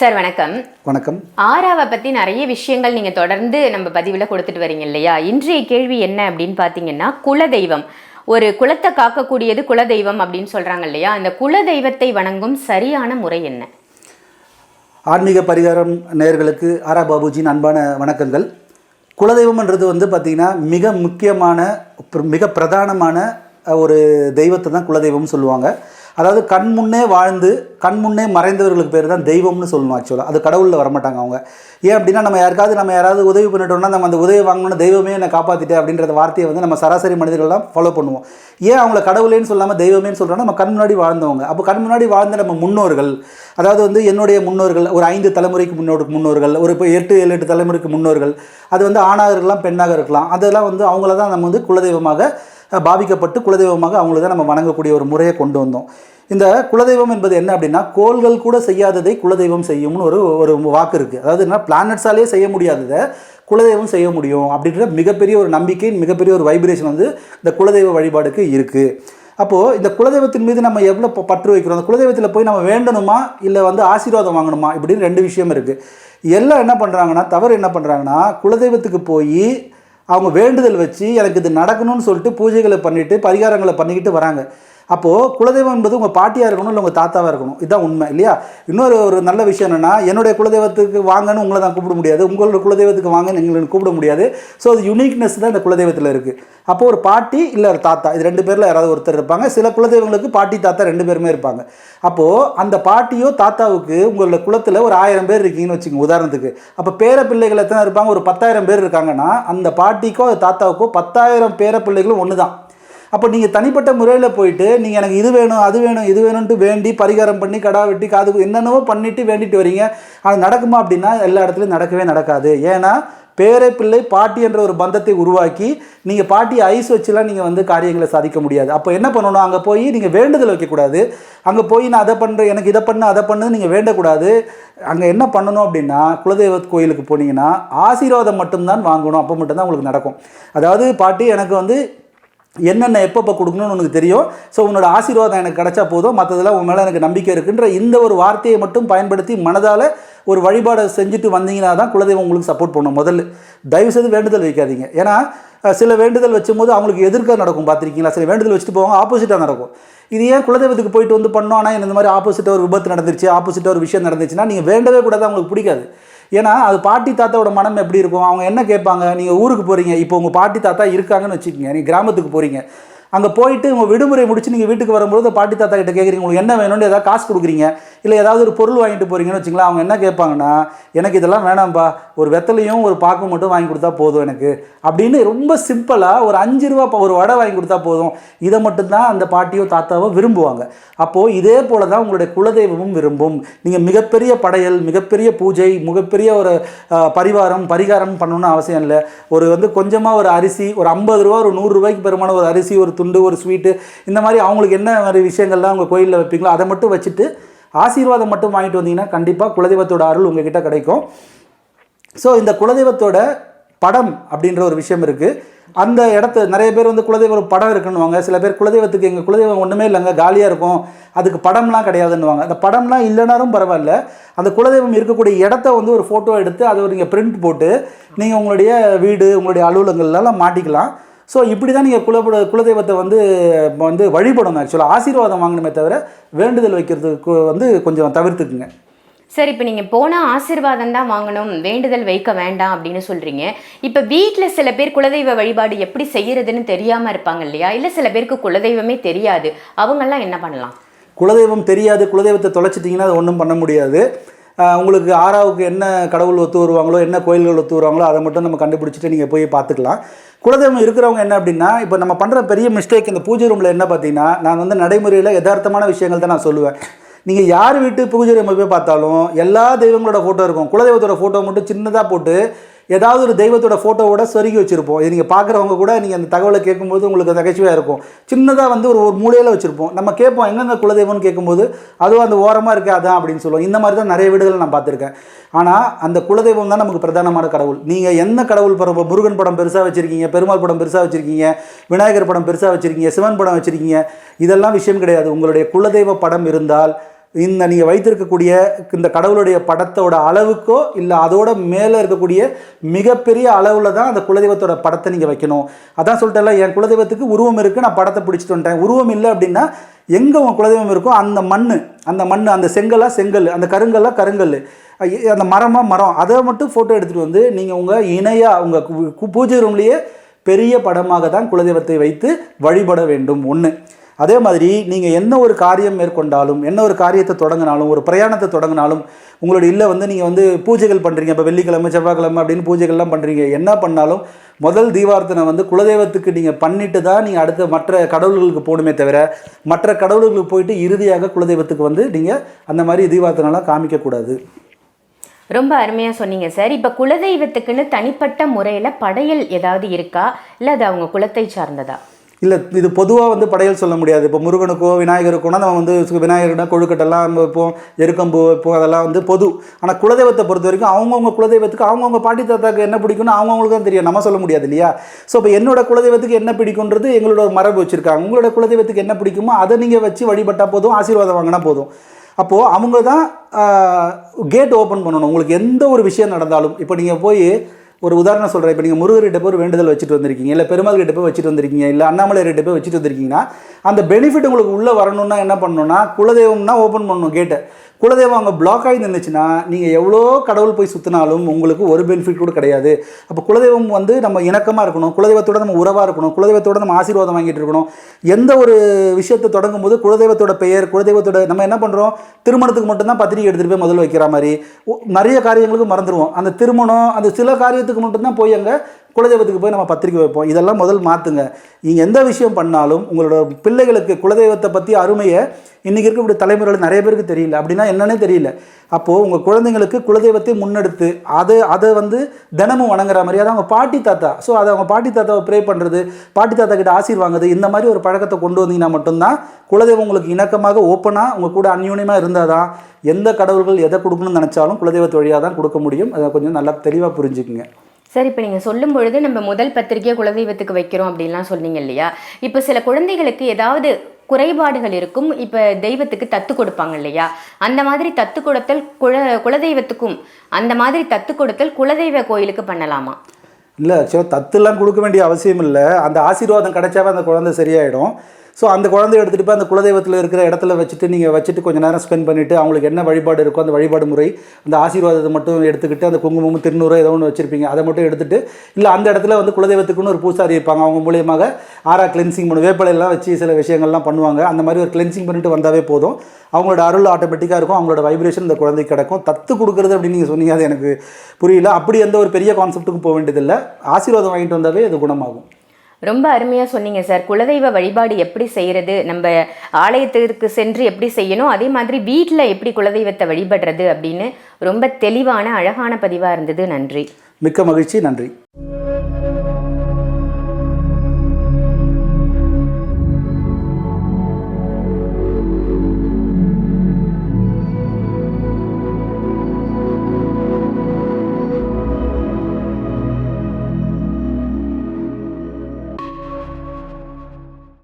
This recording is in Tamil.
சார் வணக்கம். வணக்கம். ஆறாவை பத்தி நிறைய விஷயங்கள் நீங்க தொடர்ந்து நம்ம பதிவுல கொடுத்துட்டு வரீங்க இல்லையா? இன்றைய கேள்வி என்ன அப்படின்னு பாத்தீங்கன்னா குலதெய்வம். ஒரு குலத்தை காக்கக்கூடியது குலதெய்வம் அப்படின்னு சொல்றாங்க இல்லையா? அந்த குலதெய்வத்தை வணங்கும் சரியான முறை என்ன? ஆன்மீக பரிகாரம் நேயர்களுக்கு ஆரா பாபுஜியின் அன்பான வணக்கங்கள். குலதெய்வம்ன்றது வந்து பார்த்திங்கன்னா மிக முக்கியமான மிக பிரதானமான ஒரு தெய்வத்தை தான் குலதெய்வம்னு சொல்லுவாங்க. அதாவது கண் முன்னே வாழ்ந்து கண் முன்னே மறைந்தவர்களுக்கு பேர் தான் தெய்வம்னு சொல்லணும் ஆக்சுவலாக அது கடவுளில் வரமாட்டாங்க அவங்க. ஏன் அப்படின்னா நம்ம யாருக்காவது நம்ம யாராவது உதவி பண்ணிட்டோம்னா நம்ம அந்த உதவி வாங்கணும் தெய்வமே என்னை காப்பாற்றிட்டேன் அப்படின்ற வார்த்தையை வந்து நம்ம சராசரி மனிதர்கள்லாம் ஃபாலோ பண்ணுவோம். ஏன் அவங்கள கடவுளேன்னு சொல்லாமல் தெய்வமேன்னு சொல்கிறோன்னா நம்ம கண் முன்னாடி வாழ்ந்தவங்க. அப்போ கண் முன்னாடி வாழ்ந்த நம்ம முன்னோர்கள் அதாவது வந்து என்னுடைய முன்னோர்கள் ஒரு ஐந்து தலைமுறைக்கு முன்னோடு முன்னோர்கள் ஒரு இப்போ எட்டு ஏழு எட்டு தலைமுறைக்கு முன்னோர்கள் அது வந்து ஆணாக இருக்கலாம் பெண்ணாக இருக்கலாம் அதெல்லாம் வந்து அவங்கள தான் நம்ம வந்து குலதெய்வமாக பாவிக்கப்பட்டு குலதெய்வமாக அவங்கள தான் நம்ம வணங்கக்கூடிய ஒரு முறையை கொண்டு வந்தோம். இந்த குலதெய்வம் என்பது என்ன அப்படின்னா கோள்கள் கூட செய்யாததை குலதெய்வம் செய்யும்னு ஒரு ஒரு வாக்கு இருக்குது அதாவது என்ன பிளானட்ஸாலே செய்ய முடியாததை குலதெய்வம் செய்ய முடியும் அப்படின்ற மிகப்பெரிய ஒரு நம்பிக்கை மிகப்பெரிய ஒரு வைப்ரேஷன் வந்து இந்த குலதெய்வ வழிபாடுக்கு இருக்குது அப்போது இந்த குலதெய்வத்தின் மீது நம்ம எவ்வளோ பற்று வைக்கிறோம்? அந்த குலதெய்வத்தில் போய் நம்ம வேண்டணுமா? இல்லை வந்து ஆசீர்வாதம் வாங்கணுமா? இப்படின்னு ரெண்டு விஷயம் இருக்குது எல்லாம் என்ன பண்ணுறாங்கன்னா தவறு என்ன பண்ணுறாங்கன்னா குலதெய்வத்துக்கு போய் அவங்க வேண்டுதல் வச்சு எனக்கு இது நடக்கணும்னு சொல்லிட்டு பூஜைகளை பண்ணிவிட்டு பரிகாரங்களை பண்ணிக்கிட்டு வராங்க. அப்போது குலதெய்வம் என்பது உங்கள் பாட்டியாக இருக்கணும் இல்லை உங்கள் தாத்தாவாக இருக்கணும்? இதுதான் உண்மை இல்லையா? இன்னொரு ஒரு நல்ல விஷயம் என்னென்னா என்னுடைய குலதெய்வத்துக்கு வாங்கன்னு உங்களை தான் கூப்பிட முடியாது. உங்களோட குலதெய்வத்துக்கு வாங்கன்னு எங்களை கூப்பிட முடியாது. ஸோ அது யுனிக்னஸ் தான் இந்த குலதெய்வத்தில் இருக்குது அப்போது ஒரு பாட்டி இல்லை ஒரு தாத்தா இது ரெண்டு பேரில் யாராவது ஒருத்தர் இருப்பாங்க. சில குலதெய்வங்களுக்கு பாட்டி தாத்தா ரெண்டு பேருமே இருப்பாங்க. அப்போது அந்த பாட்டியோ தாத்தாவுக்கு உங்களோட குலத்தில் ஒரு ஆயிரம் பேர் இருக்கீங்கன்னு வச்சுக்கோங்க உதாரணத்துக்கு. அப்போ பேர பிள்ளைகள் எத்தனை இருப்பாங்க? ஒரு பத்தாயிரம் பேர் இருக்காங்கன்னா அந்த பாட்டிக்கோ அது தாத்தாவுக்கோ பத்தாயிரம் பேர பிள்ளைகளும் ஒன்று தான் அப்போ நீங்கள் தனிப்பட்ட முறையில் போயிட்டு நீங்கள் எனக்கு இது வேணும் அது வேணும் இது வேணும்ட்டு வேண்டி பரிகாரம் பண்ணி கடா வெட்டி காது என்னென்னவோ பண்ணிட்டு வேண்டிட்டு வரீங்க. அது நடக்குமா அப்படின்னா எல்லா இடத்துலையும் நடக்கவே நடக்காது. ஏன்னா பேரை பிள்ளை பாட்டி என்ற ஒரு பந்தத்தை உருவாக்கி நீங்கள் பாட்டி ஐஸ் வச்சுலாம் நீங்கள் வந்து காரியங்களை சாதிக்க முடியாது. அப்போ என்ன பண்ணணும்? அங்கே போய் நீங்கள் வேண்டுதல் வைக்கக்கூடாது. அங்கே போய் நான் அதை பண்ணுறேன் எனக்கு இதை பண்ணு அதை பண்ணு நீங்கள் வேண்டக்கூடாது. அங்கே என்ன பண்ணணும் அப்படின்னா குலதெய்வ கோயிலுக்கு போனீங்கன்னா ஆசீர்வாதம் மட்டும்தான் வாங்கணும். அப்போ மட்டும்தான் உங்களுக்கு நடக்கும். அதாவது பாட்டி எனக்கு வந்து என்னென்ன எப்பப்போ கொடுக்கணும்னு உனக்கு தெரியும். ஸோ உன்னோட ஆசீர்வாதம் எனக்கு கிடச்சா போதும். மற்றதெல்லாம் உன் மேலே எனக்கு நம்பிக்கை இருக்குன்ற இந்த ஒரு வார்த்தையை மட்டும் பயன்படுத்தி மனதால் ஒரு வழிபாடை செஞ்சுட்டு வந்தீங்கன்னா தான் குலதெய்வம் உங்களுக்கு சப்போர்ட் பண்ணும். முதல்ல தயவுசெய்து வேண்டுதல் வைக்காதீங்க. ஏன்னா சில வேண்டுதல் வச்சும்போது அவங்களுக்கு எதிர்க்க நடக்கும் பார்த்துருக்கீங்களா? சில வேண்டுதல் வச்சுட்டு போவாங்க ஆப்போசிட்டாக நடக்கும். இது ஏன் குலதெய்வத்துக்கு போயிட்டு வந்து பண்ணோம்? ஆனால் இந்த மாதிரி ஆப்போசிட்டாக ஒரு விபத்து நடந்துருச்சு ஆப்போசிட்டாக ஒரு விஷயம் நடந்துச்சுன்னா நீங்கள் வேண்டவே கூடாது அவங்களுக்கு பிடிக்காது. ஏன்னா அது பாட்டி தாத்தாவோட மனம் எப்படி இருக்கும்? அவங்க என்ன கேட்பாங்க? நீங்கள் ஊருக்கு போகிறீங்க இப்போ உங்கள் பாட்டி தாத்தா இருக்காங்கன்னு வச்சுக்கோங்க நீங்கள் கிராமத்துக்கு போகிறீங்க அங்கே போயிட்டு உங்கள் விடுமுறை முடிச்சு நீங்கள் வீட்டுக்கு வரும்போது பாட்டி தாத்தா கிட்ட கேட்குறீங்க உங்களுக்கு என்ன வேணும்னு ஏதாவது காசு கொடுக்குறீங்க? இல்லை ஏதாவது ஒரு பொருள் வாங்கிட்டு போகிறீங்கன்னு வச்சுங்களா அவங்க என்ன கேட்பாங்கன்னா எனக்கு இதெல்லாம் வேணாம்ப்பா. ஒரு வெத்தலையும் ஒரு பாக்கும் மட்டும் வாங்கி கொடுத்தா போதும் எனக்கு. அப்படின்னு ரொம்ப சிம்பிளாக ஒரு அஞ்சு ரூபா ஒரு வடை வாங்கி கொடுத்தா போதும். இதை மட்டும்தான் அந்த பாட்டியோ தாத்தாவோ விரும்புவாங்க. அப்போது இதே போல தான் உங்களுடைய குலதெய்வமும் விரும்பும். நீங்கள் மிகப்பெரிய படையல் மிகப்பெரிய பூஜை மிகப்பெரிய ஒரு பரிவாரம் பரிகாரம் பண்ணணும்னு அவசியம் இல்லை. ஒரு வந்து கொஞ்சமாக ஒரு அரிசி ஒரு ஐம்பது ரூபா ஒரு நூறுரூவாய்க்கு பெருமான ஒரு அரிசி ஒரு துண்டு ஒரு ஸ்வீட்டு இந்த மாதிரி அவங்களுக்கு என்ன மாதிரி விஷயங்கள்லாம் அவங்க கோயிலில் வைப்பீங்களோ அதை மட்டும் வச்சுட்டு ஆசீர்வாதம் மட்டும் வாங்கிட்டு வந்தீங்கன்னா கண்டிப்பாக குலதெய்வத்தோட அருள் உங்ககிட்ட கிடைக்கும். ஸோ இந்த குலதெய்வத்தோட படம் அப்படின்ற ஒரு விஷயம் இருக்குது அந்த இடத்த நிறைய பேர் வந்து குலதெய்வ ஒரு படம் இருக்குன்னுவாங்க. சில பேர் குலதெய்வத்துக்கு எங்கள் குலதெய்வம் ஒன்றுமே இல்லைங்க காலியாக இருக்கும். அதுக்கு படம்லாம் கிடையாதுன்னுவாங்க. அந்த படம்லாம் இல்லைனாலும் பரவாயில்ல. அந்த குலதெய்வம் இருக்கக்கூடிய இடத்த வந்து ஒரு ஃபோட்டோ எடுத்து அதை நீங்கள் பிரிண்ட் போட்டு நீங்கள் உங்களுடைய வீடு உங்களுடைய அலுவலகங்கள்லாம் மாட்டிக்கலாம். ஸோ இப்படி தான் நீங்கள் குல குலதெய்வத்தை வந்து வந்து வழிபடணும் ஆக்சுவலாக ஆசீர்வாதம் வாங்கணுமே தவிர வேண்டுதல் வைக்கிறதுக்கு வந்து கொஞ்சம் தவிர்த்துக்குங்க. சரி இப்போ நீங்கள் போனால் ஆசீர்வாதம் தான் வாங்கணும் வேண்டுதல் வைக்க வேண்டாம் அப்படின்னு சொல்கிறீங்க இப்போ வீட்டில் சில பேர் குலதெய்வ வழிபாடு எப்படி செய்யறதுன்னு தெரியாமல் இருப்பாங்க இல்லையா? இல்லை சில பேருக்கு குலதெய்வமே தெரியாது. அவங்கெல்லாம் என்ன பண்ணலாம்? குலதெய்வம் தெரியாது குலதெய்வத்தை தொலைச்சிட்டிங்கன்னா அது ஒன்றும் பண்ண முடியாது. உங்களுக்கு ஆறாவுக்கு என்ன கடவுள் ஒத்து வருவாங்களோ என்ன கோயில்கள் ஒத்து வருவாங்களோ அதை மட்டும் நம்ம கண்டுபிடிச்சிட்டு நீங்கள் போய் பார்த்துக்கலாம். குலதெய்வம் இருக்கிறவங்க என்ன அப்படின்னா இப்போ நம்ம பண்ணுற பெரிய மிஸ்டேக் இந்த பூஜை ரூமில் என்ன பார்த்தீங்கன்னா நான் வந்து நடைமுறையில் யதார்த்தமான விஷயங்கள் தான் நான் சொல்லுவேன். நீங்கள் யார் வீட்டு பூஜை ரூமை போய் பார்த்தாலும் எல்லா தெய்வங்களோட ஃபோட்டோ இருக்கும். குலதெய்வத்தோட ஃபோட்டோ மட்டும் சின்னதாக போட்டு ஏதாவது ஒரு தெய்வத்தோட ஃபோட்டோவோட சொருகி வச்சுருப்போம். இது நீங்கள் பார்க்குறவங்க கூட நீங்கள் அந்த தகவலை கேட்கும்போது உங்களுக்கு நகைச்சுவையாக இருக்கும். சின்னதாக வந்து ஒரு ஒரு மூலையில் வச்சுருப்போம். நம்ம கேட்போம் எங்கெங்கே குலதெய்வம்னு கேட்கும்போது அதுவும் அந்த ஓரமாக இருக்கே அதான் அப்படின்னு சொல்லுவோம். இந்த மாதிரி தான் நிறைய வீடுகள் நான் பார்த்துருக்கேன். ஆனால் அந்த குலதெய்வம் தான் நமக்கு பிரதானமான கடவுள். நீங்கள் என்ன கடவுள் படம் இப்போ முருகன் படம் பெருசாக வச்சுருக்கீங்க பெருமாள் படம் பெருசாக வச்சுருக்கீங்க விநாயகர் படம் பெருசாக வச்சுருக்கீங்க சிவன் படம் வச்சுருக்கீங்க இதெல்லாம் விஷயம் கிடையாது. உங்களுடைய குலதெய்வ படம் இருந்தால் இந்த நீங்கள் வைத்திருக்கக்கூடிய இந்த கடவுளுடைய படத்தோட அளவுக்கோ இல்லை அதோட மேலே இருக்கக்கூடிய மிகப்பெரிய அளவில் தான் அந்த குலதெய்வத்தோட படத்தை நீங்கள் வைக்கணும். அதான் சொல்லிட்டேன்ல என் குலதெய்வத்துக்கு உருவம் இருக்குது நான் படத்தை பிடிச்சிட்டு வந்துட்டேன். உருவம் இல்லை அப்படின்னா எங்கே உங்கள் குலதெய்வம் இருக்கோ அந்த மண் அந்த மண் அந்த செங்கலாக செங்கல் அந்த கருங்கல்லாக கருங்கல் அந்த மரமாக மரம் அதை மட்டும் ஃபோட்டோ எடுத்துகிட்டு வந்து நீங்கள் உங்கள் இணையாக உங்கள் பூஜை ரூம்லேயே பெரிய படமாக தான் குலதெய்வத்தை வைத்து வழிபட வேண்டும். ஒன்று அதே மாதிரி நீங்கள் என்ன ஒரு காரியம் மேற்கொண்டாலும் என்ன ஒரு காரியத்தை தொடங்கினாலும் ஒரு பிரயாணத்தை தொடங்கினாலும் உங்களோட இல்லை வந்து நீங்கள் வந்து பூஜைகள் பண்ணுறீங்க இப்போ வெள்ளிக்கிழமை செவ்வாய்க்கிழமை அப்படின்னு பூஜைகள்லாம் பண்ணுறீங்க என்ன பண்ணாலும் முதல் தீபார்த்தனை வந்து குலதெய்வத்துக்கு நீங்கள் பண்ணிட்டு தான் நீங்கள் அடுத்த மற்ற கடவுள்களுக்கு போகணுமே தவிர மற்ற கடவுள்களுக்கு போயிட்டு இறுதியாக குலதெய்வத்துக்கு வந்து நீங்கள் அந்த மாதிரி தீபார்த்தனைலாம் காமிக்கக்கூடாது ரொம்ப அருமையாக சொன்னீங்க சார். இப்போ குலதெய்வத்துக்குன்னு தனிப்பட்ட முறையில் படையல் ஏதாவது இருக்கா? இல்லை அது அவங்க குலத்தை சார்ந்ததா? இல்லை இது பொதுவாக வந்து படையல் சொல்ல முடியாது. இப்போ முருகனுக்கோ விநாயகருக்கோனா நம்ம வந்து விநாயகர்னா கொழுக்கட்டெல்லாம் நம்ம வைப்போம் எருக்கம்பு வைப்போம் அதெல்லாம் வந்து பொது. ஆனால் குலதெய்வத்தை பொறுத்த வரைக்கும் அவங்கவுங்க குலதெய்வத்துக்கு அவங்கவுங்க பாட்டி தாத்தாக்கு என்ன பிடிக்கும்னு அவங்கவுங்களுக்கு தான் தெரியும். நம்ம சொல்ல முடியாது இல்லையா? ஸோ இப்போ என்னோட குலதெய்வத்துக்கு என்ன பிடிக்குன்றது எங்களோட மரபு வச்சுருக்காங்க. உங்களோட குலதெய்வத்துக்கு என்ன பிடிக்குமோ அதை நீங்கள் வச்சு வழிபட்டால் போதும் ஆசீர்வாதம் வாங்கினா போதும். அப்போது அவங்க தான் கேட் ஓப்பன் பண்ணணும். உங்களுக்கு எந்த ஒரு விஷயம் நடந்தாலும் இப்போ நீங்கள் போய் ஒரு உதாரணம் சொல்கிறேன் இப்போ நீங்கள் முருகர்கிட்ட போய் ஒரு வேண்டுதல் வச்சுட்டு வந்திருக்கீங்க இல்லை பெருமாள் கிட்ட போய் வச்சுட்டு வந்திருக்கீங்க இல்லை அண்ணாமலையர்கிட்ட போய் வச்சுட்டு வந்திருக்கீங்கன்னா அந்த பெனிஃபிட் உங்களுக்கு உள்ளே வரணும்னா என்ன பண்ணணும்னா குலதெய்வம்னா ஓப்பன் பண்ணணும் கேட்டை குலதெய்வம் அங்கே பிளாக் ஆகி நின்றுச்சுன்னா நீங்கள் எவ்வளோ கடவுள் போய் சுற்றினாலும் உங்களுக்கு ஒரு பெனிஃபிட் கூட கிடையாது. அப்போ குலதெய்வம் வந்து நம்ம இணக்கமாக இருக்கணும். குலதெய்வத்தோட நம்ம உறவாக இருக்கணும். குலதெய்வத்தோட நம்ம ஆசீர்வாதம் வாங்கிட்டு இருக்கணும். எந்த ஒரு விஷயத்தை தொடங்கும் போது குலதெய்வத்தோட பெயர் குலதெய்வத்தோட நம்ம என்ன பண்ணுறோம் திருமணத்துக்கு மட்டும்தான் பத்திரிக்கை எடுத்துகிட்டு போய் முதல்ல வைக்கிற மாதிரி. நிறைய காரியங்களுக்கு மறந்துடுவோம் அந்த திருமணம் அந்த சில காரியத்துக்கு மட்டும்தான் போய் அங்கே குலதெய்வத்துக்கு போய் நம்ம பத்திரிக்கை வைப்போம். இதெல்லாம் முதல் மாற்றுங்க நீங்கள் எந்த விஷயம் பண்ணாலும் உங்களோட பிள்ளைகளுக்கு குலதெய்வத்தை பற்றி அருமையை இன்றைக்கி இருக்கக்கூடிய தலைமுறையில் நிறைய பேருக்கு தெரியல. அப்படின்னா என்னன்னே தெரியல. அப்போது உங்கள் குழந்தைங்களுக்கு குலதெய்வத்தை முன்னெடுத்து அதை அதை வந்து தினமும் வணங்குற மாதிரி அதை அவங்க பாட்டி தாத்தா. ஸோ அதை அவங்க பாட்டி தாத்தாவை ப்ரே பண்ணுறது பாட்டி தாத்தா கிட்ட ஆசீர் வாங்குறது இந்த மாதிரி ஒரு பழக்கத்தை கொண்டு வந்தீங்கன்னா மட்டும்தான் குலதெய்வம் உங்களுக்கு இணக்கமாக ஓப்பனாக உங்கள் கூட அந்யூன்யமாக இருந்தால் தான் எந்த கடவுள்கள் எதை கொடுக்கணும்னு நினச்சாலும் குலதெய்வத்து வழியாக தான் கொடுக்க முடியும். அதை கொஞ்சம் நல்லா தெளிவாக புரிஞ்சுக்குங்க. சார் இப்போ நீங்கள் சொல்லும் பொழுது நம்ம முதல் பத்திரிக்கையை குலதெய்வத்துக்கு வைக்கிறோம் அப்படின்லாம் சொன்னீங்க இல்லையா? இப்போ சில குழந்தைகளுக்கு ஏதாவது குறைபாடுகள் இருக்கும் இப்போ தெய்வத்துக்கு தத்து கொடுப்பாங்க இல்லையா? அந்த மாதிரி தத்து கொடுத்தல் குல குலதெய்வத்துக்கும் அந்த மாதிரி தத்து கொடுத்தல் குலதெய்வ கோயிலுக்கு பண்ணலாமா? இல்லை சோ தத்துலாம் கொடுக்க வேண்டிய அவசியம் இல்லை. அந்த ஆசீர்வாதம் கிடைச்சாவே அந்த குழந்தை சரியாயிடும். ஸோ அந்த குழந்தைய எடுத்துகிட்டு போய் அந்த குலதெய்வத்தில் இருக்கிற இடத்துல வச்சுட்டு நீங்கள் வச்சுட்டு கொஞ்ச நேரம் ஸ்பெண்ட் பண்ணிவிட்டு அவங்களுக்கு என்ன வழிபாடு இருக்கோ அந்த வழிபாடு முறை அந்த ஆசீர்வாதத்தை மட்டும் எடுத்துக்கிட்டு அந்த குங்குமமும் திருநூறு ஏதோ ஒன்று வச்சுருப்பீங்க. அதை மட்டும் எடுத்துகிட்டு இல்லை அந்த இடத்துல வந்து குலதெய்வத்துக்குன்னு ஒரு பூசாரி இருப்பாங்க. அவங்க மூலியமாக ஆறா கிளென்சிங் பண்ணு வேப்பிலையெல்லாம் வச்சு சில விஷயங்கள்லாம் பண்ணுவாங்க. அந்த மாதிரி ஒரு கிளென்சிங் பண்ணிட்டு வந்தாவே போதும். அவங்களோட அருள் ஆட்டோமேட்டிக்காக இருக்கும். அவங்களோட வைப்ரேஷன் இந்த குழந்தைக்கு கிடைக்கும். தத்து கொடுக்குறது அப்படின்னு நீங்கள் சொன்னீங்க அது எனக்கு புரியல. அப்படி எந்த ஒரு பெரிய கான்செப்ட்டுக்கும் போக வேண்டியதில்லை. ஆசீர்வாதம் வாங்கிட்டு வந்தாவே அது குணமாகும். ரொம்ப அருமையாக சொன்னீங்க சார். குலதெய்வ வழிபாடு எப்படி செய்கிறது நம்ம ஆலயத்திற்கு சென்று எப்படி செய்யணும் அதே மாதிரி வீட்டில் எப்படி குலதெய்வத்தை வழிபடுறது அப்படின்னு ரொம்ப தெளிவான அழகான பதிவாக இருந்தது. நன்றி. மிக்க மகிழ்ச்சி. நன்றி.